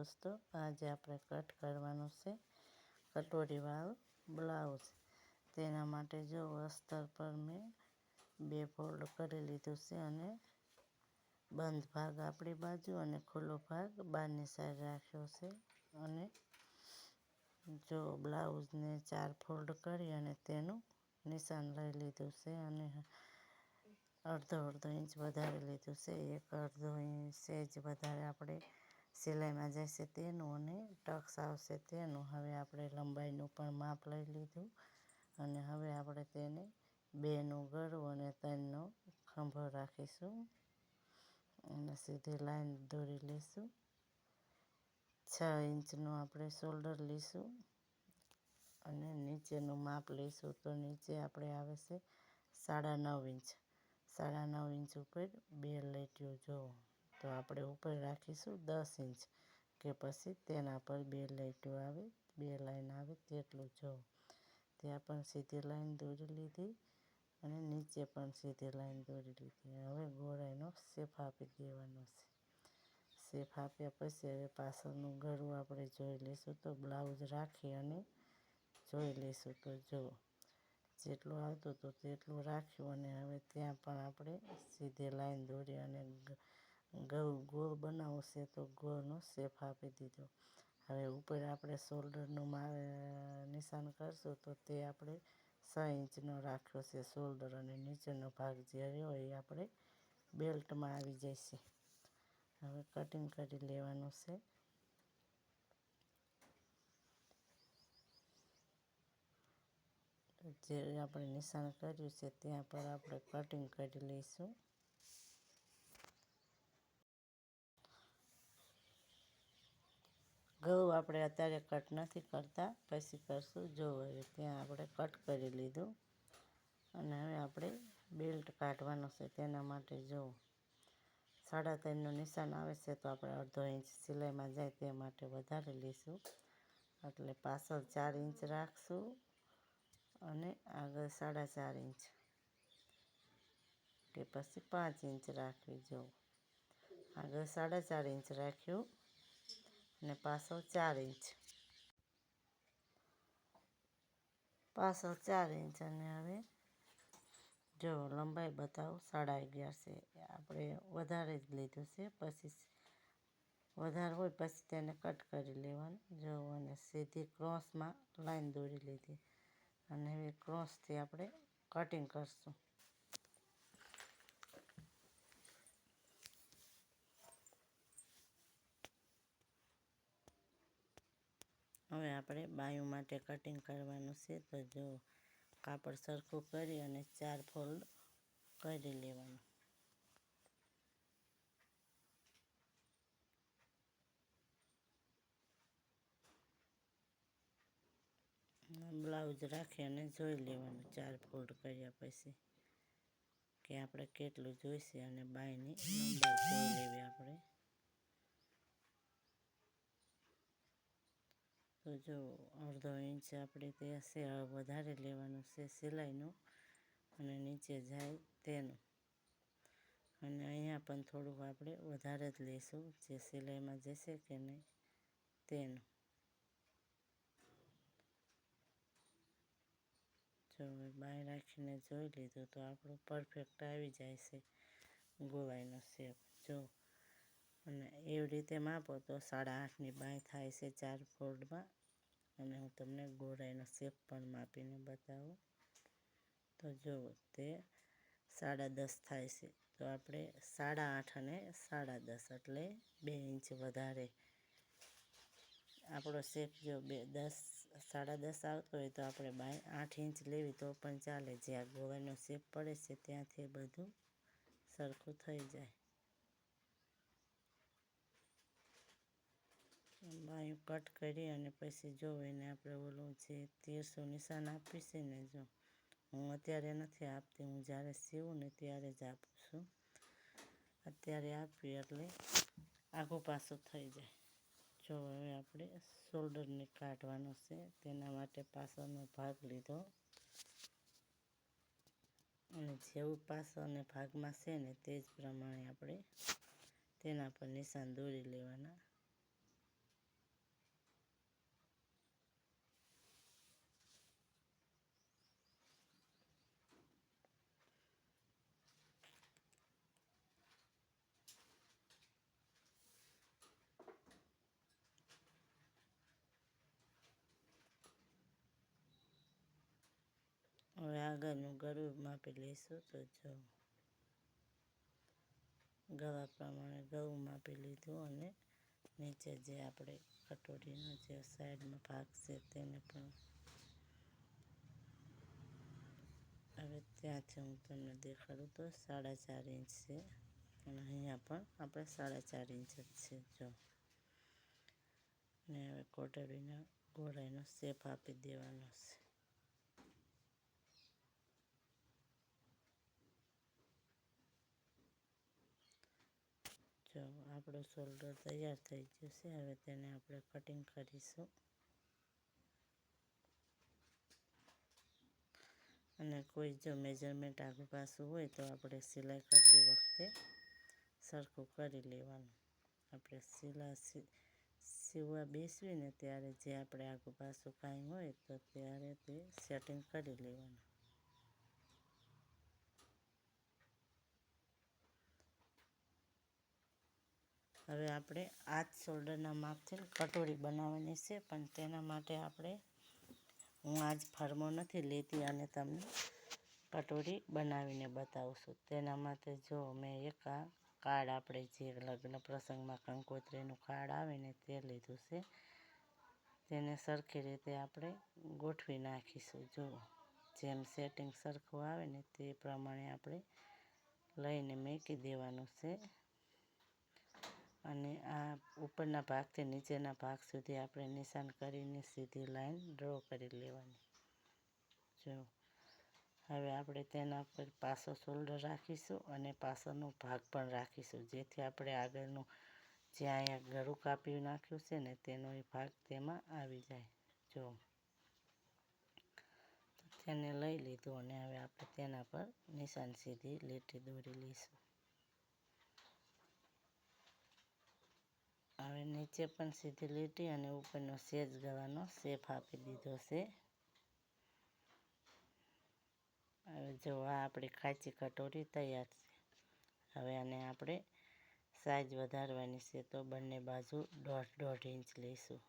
દોસ્તો, આજે આપણે કટ કરવાનું છે. કટોરીવાળું બ્લાઉઝ. તેના માટે જો અસ્તર પર મેં બે ફોલ્ડ કરી લીધું છે અને બંધ ભાગ આપણી બાજુ અને ખુલ્લો ભાગ બહારની સાઈડ રાખ્યો છે. અને જો બ્લાઉઝને ચાર ફોલ્ડ કરી અને તેનું નિશાન લઈ લીધું છે અને અડધો અડધો ઇંચ વધારે લીધું છે. એક અડધો ઇંચ સેજ વધારે આપણે સિલાઈમાં જશે તેનું અને ટક્સ આવશે તેનું. હવે આપણે લંબાઈનું પણ માપ લઈ લીધું અને હવે આપણે તેને બેનું ગળું અને ત્રણનો ખંભો રાખીશું અને સીધી લાઈન દોરી લઈશું છ ઇંચનું આપણે શોલ્ડર લઈશું અને નીચેનું માપ લઈશું તો નીચે આપણે આવે છે સાડા નવ ઇંચ. સાડા નવ ઇંચ ઉપર બે લેટીઓ જોવો. તો આપણે ઉપર રાખીશું દસ ઇંચ કે પછી તેના પર બે લાઈટો આવે, બે લાઈન આવે તેટલું જો. ત્યાં પણ સીધી લાઈન દોરી લીધી અને નીચે પણ સીધી લાઈન દોરી લીધી. હવે ગોળાઈનો શેફ આપી દેવાનો છે. શેફ આપ્યા પછી હવે પાછળનું ગળું આપણે જોઈ લઈશું તો બ્લાઉઝ રાખી અને જોઈ લઈશું તો જો જેટલું આવતું હતું તેટલું રાખ્યું અને હવે ત્યાં પણ આપણે સીધી લાઈન દોરી અને ગોળ ગોળ બનાવશે તો ગોળનો શેપ આપી દીધો. હવે ઉપર આપણે શોલ્ડરનું નિશાન કરશું તો તે આપણે છ ઇંચનો રાખ્યો છે શોલ્ડર અને નીચેનો ભાગ જે રહ્યો એ આપણે બેલ્ટમાં આવી જશે. હવે કટિંગ કરી લેવાનું છે. જે આપણે નિશાન કર્યું છે ત્યાં પર આપણે કટિંગ કરી લઈશું. ઘઉં આપણે અત્યારે કટ નથી કરતા, પછી કરશું. જો હવે ત્યાં આપણે કટ કરી લીધું અને હવે આપણે બેલ્ટ કાઢવાનો છે તેના માટે જો સાડા ત્રણનું નિશાન આવે છે તો આપણે અડધો ઇંચ સિલાઈમાં જાય તે માટે વધારે લઈશું એટલે પાછળ ચાર ઇંચ રાખશું અને આગળ સાડા ચાર ઇંચ. કે પછી પાંચ ઇંચ રાખવી જો. આગળ સાડા ચાર ઇંચ રાખ્યું. અને પાછળ ચાર ઇંચ. પાછળ ચાર ઇંચ અને હવે જો લંબાઈ બતાવો, સાડા અગિયાર છે. આપણે વધારે જ લીધું છે, પછી વધારે હોય પછી તેને કટ કરી લેવાનું. જો અને સીધી ક્રોસમાં લાઈન દોરી લીધી. અને હવે ક્રોસથી આપણે કટિંગ કરશું. હવે આપણે બાયું માટે કટિંગ કરવાનું છે, તો જો કાપડ સરખું કરી અને ચાર ફોલ્ડ કરી લેવાનું. બ્લાઉઝ રાખી અને જોઈ લેવાનું ચાર ફોલ્ડ કર્યા પછી કે આપણે કેટલું જોઈશે અને બાયની નંબર જોઈ લેવી આપણે. તો જો અડધો ઇંચ આપણે તે હશે વધારે લેવાનું છે સિલાઈનું. અને નીચે જાય તેનું. અને અહીંયા પણ થોડુંક આપણે વધારે જ લઈશું જે સિલાઈમાં જશે કે નહીં, તેનું. જો બાય રાખીને જોઈ લીધું તો આપણું પરફેક્ટ આવી જાય છે ગોવાઈનો શેપ જો અને એવી રીતે માપો તો સાડા આઠની બાય થાય છે ચાર ફોલ્ડમાં અને હું તમને ગોળાઈનો શેપ પણ માપીને બતાવું. તો જો તે સાડા દસ થાય છે. તો આપણે સાડા આઠ અને સાડા દસ એટલે બે ઇંચ વધારે. આપણો શેપ જો બે દસ સાડા દસ આવતો હોય તો આપણે બાય આઠ ઇંચ લેવી તો પણ ચાલે. જ્યાં ગોળાઈનો શેપ પડે છે ત્યાંથી બધું સરખું થઈ જાય. બાયું કટ કરી અને પછી જો એને આપણે ઓલું જે તેરસો નિશાન આપી છે ને જો, હું અત્યારે નથી આપતી, હું જ્યારે સીવું ને ત્યારે જ આપું છું. અત્યારે આપી એટલે આખું પાછું થઈ જાય. જો હવે આપણે શોલ્ડરને કાઢવાનો છે, તેના માટે પાછળનો ભાગ લીધો. અને જેવું પાછળના ભાગમાં છે ને તે જ પ્રમાણે આપણે તેના પર નિશાન દોરી લેવાના. આગળનું ગળું માપી લઈશું તો જો ગળા પ્રમાણે ગળું માપી લીધું અને નીચે જે આપણે કટોરીનો જે સાઈડમાં ભાગ છે તેને પણ હવે ત્યાંથી હું તમને દેખાડું તો સાડા ચાર ઇંચ છે અને અહીંયા પણ આપણે સાડા ચાર ઇંચ જ છે જો. ને હવે કોટડીના ગોળાઈનો શેપ આપી દેવાનો છે જો આપણો શોલ્ડર તૈયાર થઈ છે હવે તેને આપણે કટિંગ કરીશું. અને કોઈ જો મેજરમેન્ટ આગુ પાછું હોય તો આપણે સિલાઈ કરતી વખતે સરખું કરી લેવાનું. આપણે સિલા સીવવા બેસવીને ત્યારે જે આપણે આગળ પાછું કાંઈ હોય તો ત્યારે તે સેટિંગ કરી લેવાનું. હવે આપણે આ જ શોલ્ડરના માપથી કટોરી બનાવવાની છે, પણ તેના માટે આપણે, હું આજ ફરમો નથી લેતી અને તમને કટોરી બનાવીને બતાવશું. તેના માટે જો મેં એક આ કાર્ડ આપણે જે લગ્ન પ્રસંગમાં કંકોત્રીનું કાર્ડ આવે ને તે લીધું છે, તેને સરખી રીતે આપણે ગોઠવી નાખીશું. જો જેમ સેટિંગ સરખું આવે ને તે પ્રમાણે આપણે લઈને મેકી દેવાનું છે. અને આ ઉપરના ભાગથી નીચેના ભાગ સુધી આપણે નિશાન કરીને સીધી લાઈન ડ્રો કરી લેવાની. જો, હવે આપણે તેના પર પાછો શોલ્ડર રાખીશું અને પાછળનો ભાગ પણ રાખીશું. જેથી આપણે આગળનું જે અહીંયા ગળું કાપી નાખ્યું છે ને, તેનો એ ભાગ તેમાં આવી જાય. જો તેને લઈ લીધું અને હવે આપણે તેના પર નિશાન સીધી લીટી દોરી લઈશું હવે નીચે પણ સીધી લીટી અને ઉપરનો સેજ ગળાનો શેપ આપી દીધો છે. હવે જો આ આપણી કાચી કટોરી તૈયાર છે. હવે આને આપણે સાઈઝ વધારવાની છે તો બંને બાજુ દોઢ દોઢ ઇંચ લઈશું.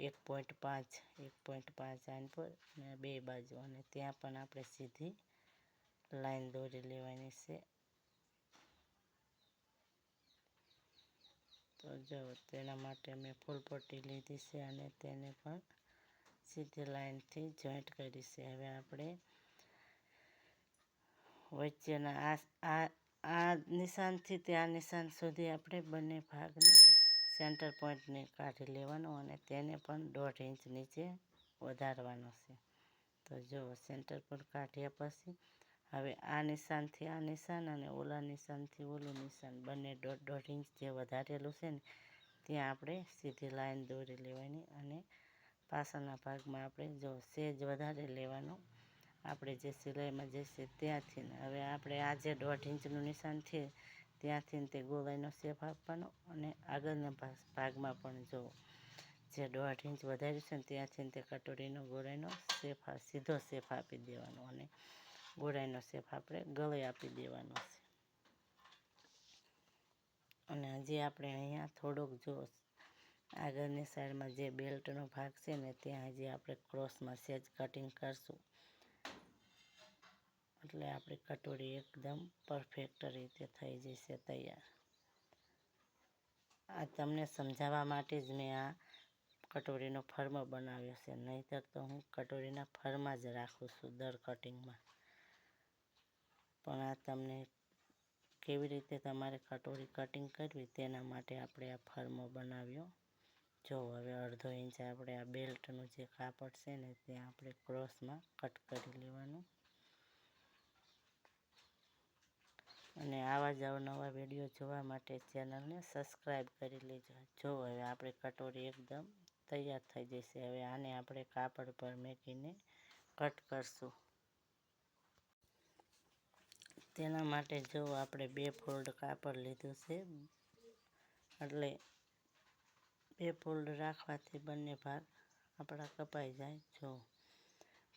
એક પોઈન્ટ પાંચ, એક પોઈન્ટ પાંચ આન પર અને બે બાજુ અને ત્યાં પણ આપણે સીધી લાઈન દોરી લેવાની છે. તો જો તેના માટે મેં ફૂલ પટ્ટી લીધી છે અને તેને પણ સીધી લાઈનથી જોઈન્ટ કરી છે. હવે આપણે વચ્ચેના આ આ આ નિશાનથી ત્યાં નિશાન સુધી આપણે બંને ભાગને સેન્ટર પોઈન્ટને કાઢી લેવાનો અને તેને પણ દોઢ ઇંચ નીચે વધારવાનો છે. તો જો સેન્ટર પર કાઢ્યા પછી હવે આ નિશાનથી આ નિશાન અને ઓલા નિશાનથી ઓલું નિશાન. બંને દોઢ દોઢ ઇંચ જે વધારેલું છે ને, ત્યાં આપણે સીધી લાઈન દોરી લેવાની અને પાછળના ભાગમાં આપણે જો સેજ વધારે લેવાનો, આપણે જે સિલાઈમાં જઈશે ત્યાંથી હવે આપણે આ જે દોઢ ઇંચનું નિશાન છે, ત્યાંથી તે ગોળાઈનો શેપ આપવાનો અને આગળના ભાગમાં પણ જો જે દોઢ ઇંચ વધાર્યું છે ને, ત્યાંથી તે કટોરીનો ગોળાઈનો શેપ, સીધો શેપ આપી દેવાનો અને ગોળાઈનો શેપ આપણે ગળે આપી દેવાનો છે. અને હજી આપણે અહીંયા થોડોક જો આગળની સાઈડમાં જે બેલ્ટનો ભાગ છે ને, ત્યાં હજી આપણે ક્રોસમાં સેજ કટિંગ કરશું. એટલે આપણી કટોરી એકદમ પરફેક્ટ રીતે થઈ જશે તૈયાર. આ તમને સમજાવવા માટે જ મેં આ કટોરીનો ફર્મ બનાવ્યો છે. નહીંતર તો હું કટોરીના ફર્મા જ રાખું છું દર કટિંગમાં. પણ આ તમને કેવી રીતે તમારે કટોરી કટિંગ કરવી તેના માટે આપણે આ ફર્મો બનાવ્યો. જો હવે અડધો ઇંચ આપણે આ બેલ્ટનું જે કાપડ છે ને તે આપણે ક્રોસમાં કટ કરી લેવાનું. અને આવા જ અવનવા વીડિયો જોવા માટે ચેનલને સબસ્ક્રાઈબ કરી લેજો. જો હવે આપણે કટોરી એકદમ તૈયાર થઈ જશે, હવે આને આપણે કાપડ પર મેકીને કટ કરશું. તેના માટે જો આપણે બે ફોલ્ડ કાપડ લીધું છે, એટલે બે ફોલ્ડ રાખવાથી બંને ભાગ આપણા કપાઈ જાય. જો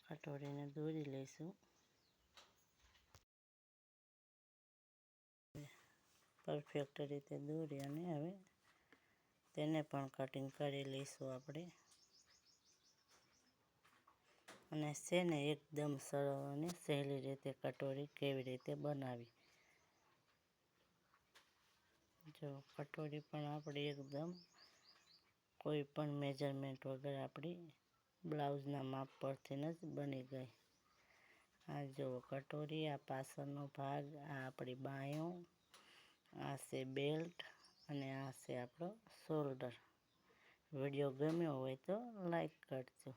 કટોરીને દોરી લઈશું. પરફેક્ટ રીતે દોરી અને હવે તેને પણ કટિંગ કરી લઈશું આપણે. અને છે એકદમ સરળ અને સહેલી રીતે કટોરી કેવી રીતે બનાવી? જો કટોરી પણ આપણી એકદમ કોઈ પણ મેજરમેન્ટ વગર આપણી બ્લાઉઝના માપ પરથી જ બની ગઈ. આ જો કટોરી, આ પાછળનો ભાગ, આ આપણી બાયો, આ છે બેલ્ટ અને આ છે આપણો શોલ્ડર. વીડિયો ગમ્યો હોય તો લાઈક કરજો.